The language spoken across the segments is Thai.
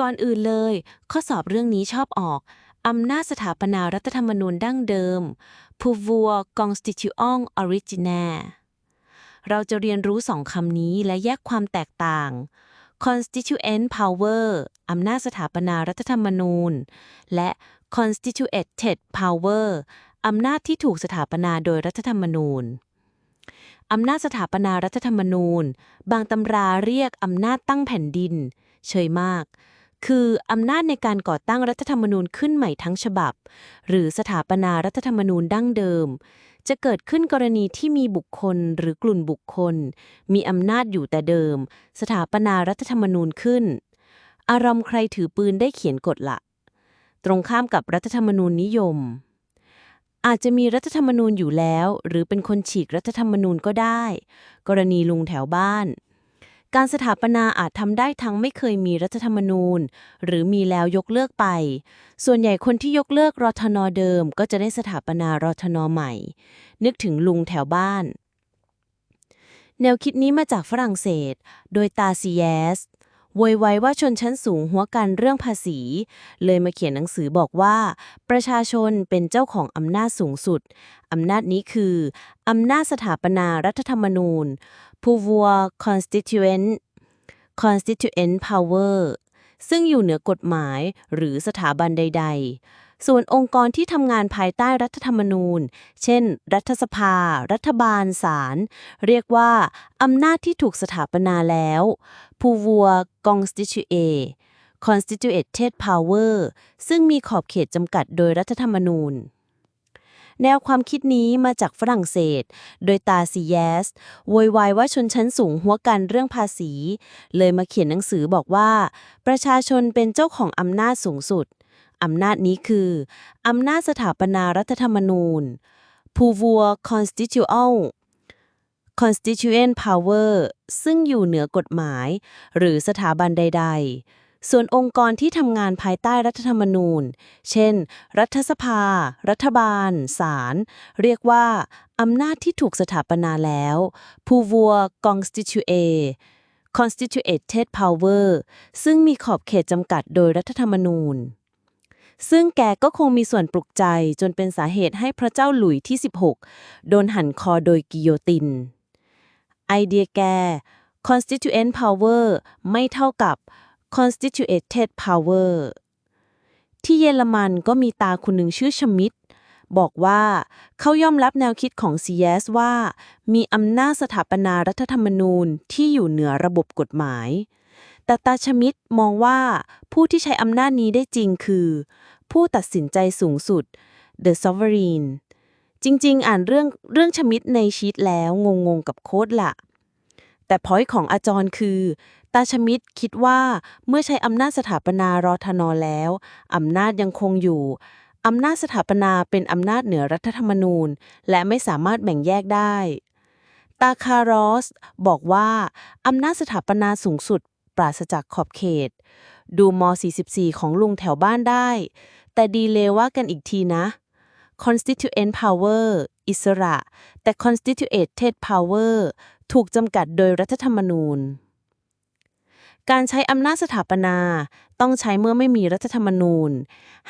ก่อนอื่นเลย ข้อสอบเรื่องนี้ชอบออกอำนาจสถาปนารัฐธรรมนูญดั้งเดิม pouvoir constituant originaire เราจะเรียนรู้สองคำนี้และแยกความแตกต่าง constituent power อำนาจสถาปนารัฐธรรมนูญ และ constituted power อำนาจที่ถูกสถาปนาโดยรัฐธรรมนูญ อำนาจสถาปนารัฐธรรมนูญ บางตำราเรียกอำนาจตั้งแผ่นดิน เฉยมาก คืออำนาจในการก่อตั้งรัฐธรรมนูญขึ้นใหม่ทั้งฉบับ หรือสถาปนารัฐธรรมนูญดั้งเดิม จะเกิดขึ้นกรณีที่มีบุคคลหรือกลุ่มบุคคล มีอำนาจอยู่แต่เดิม สถาปนารัฐธรรมนูญขึ้น อารมณ์ใครถือปืนได้เขียนกฎละ ตรงข้ามกับรัฐธรรมนูญนิยม อาจจะมีรัฐธรรมนูญอยู่แล้ว หรือเป็นคนฉีกรัฐธรรมนูญก็ได้ กรณีลุงแถวบ้าน การสถาปนาอาจทำได้ทั้งไม่เคยมีรัฐธรรมนูญ หรือมีแล้วยกเลิกไป ส่วนใหญ่คนที่ยกเลิกรทนเดิม ก็จะได้สถาปนารทนใหม่ นึกถึงลุงแถวบ้าน แนวคิดนี้มาจากฝรั่งเศส โดยตาซีแยส โวยไว้ว่าชนชั้นสูงหัวกันเรื่องภาษี เลยมาเขียนหนังสือบอกว่า ประชาชนเป็นเจ้าของอำนาจสูงสุด อำนาจนี้คือ อำนาจสถาปนารัฐธรรมนูญ pouvoir constituent constituent power ซึ่งอยู่เหนือกฎหมายหรือสถาบันใด ๆ ส่วนองค์กรที่ทำงานภายใต้รัฐธรรมนูญ เช่น รัฐสภา รัฐบาล ศาล เรียกว่า อำนาจที่ถูกสถาปนาแล้ว pouvoir constituer constituted power ซึ่งมีขอบเขตจำกัดโดยรัฐธรรมนูญ แนวความคิดนี้มาจากฝรั่งเศส โดยตาซีแยสโวยวายว่าชนชั้นสูงหัวกันเรื่องภาษี เลยมาเขียนหนังสือบอกว่า ประชาชนเป็นเจ้าของอำนาจสูงสุด อำนาจนี้คืออำนาจสถาปนารัฐธรรมนูญ pouvoir constituant constituent power ซึ่งอยู่เหนือกฎหมาย หรือสถาบันใด ๆ ส่วนองค์กรที่ทำงานภายใต้รัฐธรรมนูญ เช่น รัฐสภา รัฐบาล ศาล เรียกว่า อำนาจที่ถูกสถาปนาแล้ว pouvoir constituer constituted power ซึ่งมีขอบเขตจำกัดโดยรัฐธรรมนูญ ซึ่งแกก็คงมีส่วนปลุกใจจนเป็นสาเหตุให้พระเจ้าหลุยที่ 16 โดนหั่นคอโดยกิโยติน ไอเดียแก constituent power ไม่เท่ากับ constituted power ที่เยอรมันก็มีตาคนหนึ่งชื่อชมิดบอกว่าเขายอมรับแนวคิดของ CS ว่า มีอำนาจสถาปนารัฐธรรมนูญที่อยู่เหนือระบบกฎหมาย แต่ตาชมิดมองว่าผู้ที่ใช้อำนาจนี้ได้จริงคือ ผู้ตัดสินใจสูงสุด the sovereign จริงๆ อ่านเรื่องเรื่องชมิดในชีตแล้วงงๆ กับโค้ดละแต่พอยของอาจารย์คือ ตาชมิดคิดว่าเมื่อใช้อำนาจสถาปนารอทนแล้ว อำนาจยังคงอยู่ อำนาจสถาปนาเป็นอำนาจเหนือรัฐธรรมนูญ และไม่สามารถแบ่งแยกได้ตาคารอสบอกว่า อำนาจสถาปนาสูงสุด ปราศจากขอบเขต ดูม 44 ของลุงแถวบ้านได้ แต่ดีเลว่ากันอีกทีนะ constituent power อิสระ แต่ constituted power ถูกจำกัดโดยรัฐธรรมนูญ การใช้อำนาจสถาปนาต้องใช้เมื่อไม่มีรัฐธรรมนูญ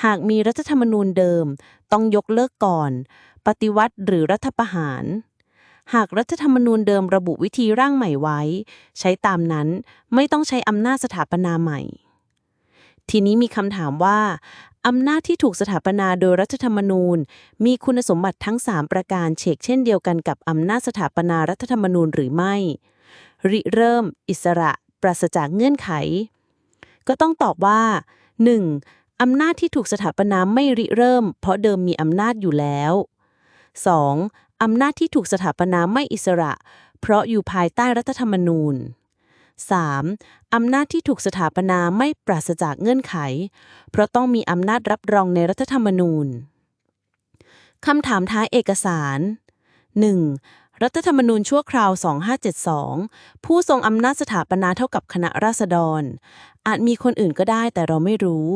หากมีรัฐธรรมนูญเดิม ต้องยกเลิกก่อน ปฏิวัติหรือรัฐประหาร หากรัฐธรรมนูญเดิมระบุวิธีร่างใหม่ไว้ ใช้ตามนั้นไม่ต้องใช้อำนาจสถาปนาใหม่ ทีนี้มีคำถามว่าอำนาจที่ถูกสถาปนาโดยรัฐธรรมนูญ มีคุณสมบัติทั้ง 3 ประการเฉกเช่นเดียวกันกับอำนาจสถาปนารัฐธรรมนูญหรือไม่ ริเริ่ม อิสระ ปราศจากเงื่อนไข ก็ต้องตอบว่า 1. อำนาจที่ถูกสถาปนาไม่ริเริ่ม เพราะเดิมมีอำนาจอยู่แล้ว 2. อำนาจที่ถูกสถาปนาไม่อิสระ เพราะอยู่ภายใต้รัฐธรรมนูญ 3. อำนาจที่ถูกสถาปนาไม่ปราศจากเงื่อนไข เพราะต้องมีอำนาจรับรองในรัฐธรรมนูญ คำถามท้ายเอกสาร 1. รัฐธรรมนูญชั่วคราว 2572 ผู้ทรงอำนาจสถาปนาเท่ากับคณะราษฎร อาจมีคนอื่นก็ได้แต่เราไม่รู้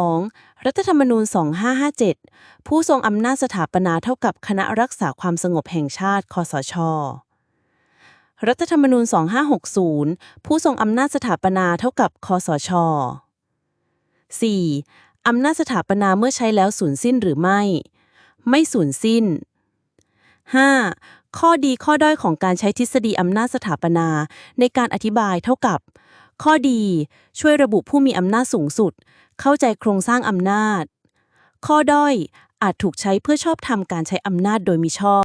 2. รัฐธรรมนูญ 2557 ผู้ทรงอำนาจสถาปนาเท่ากับคณะรักษาความสงบแห่งชาติ คสช รัฐธรรมนูญ 2560 ผู้ทรงอำนาจสถาปนาเท่ากับคอสช 4. อำนาจสถาปนาเมื่อใช้แล้วสูญสิ้นหรือไม่ ไม่สูญสิ้น 5. ข้อดีข้อด้อยของการใช้ทฤษฎีอำนาจสถาปนาในการอธิบายเท่ากับ ข้อดีช่วยระบุผู้มีอำนาจสูงสุด เข้าใจโครงสร้างอำนาจ ข้อด้อยอาจถูกใช้เพื่อชอบทำการใช้อำนาจโดยมิชอบ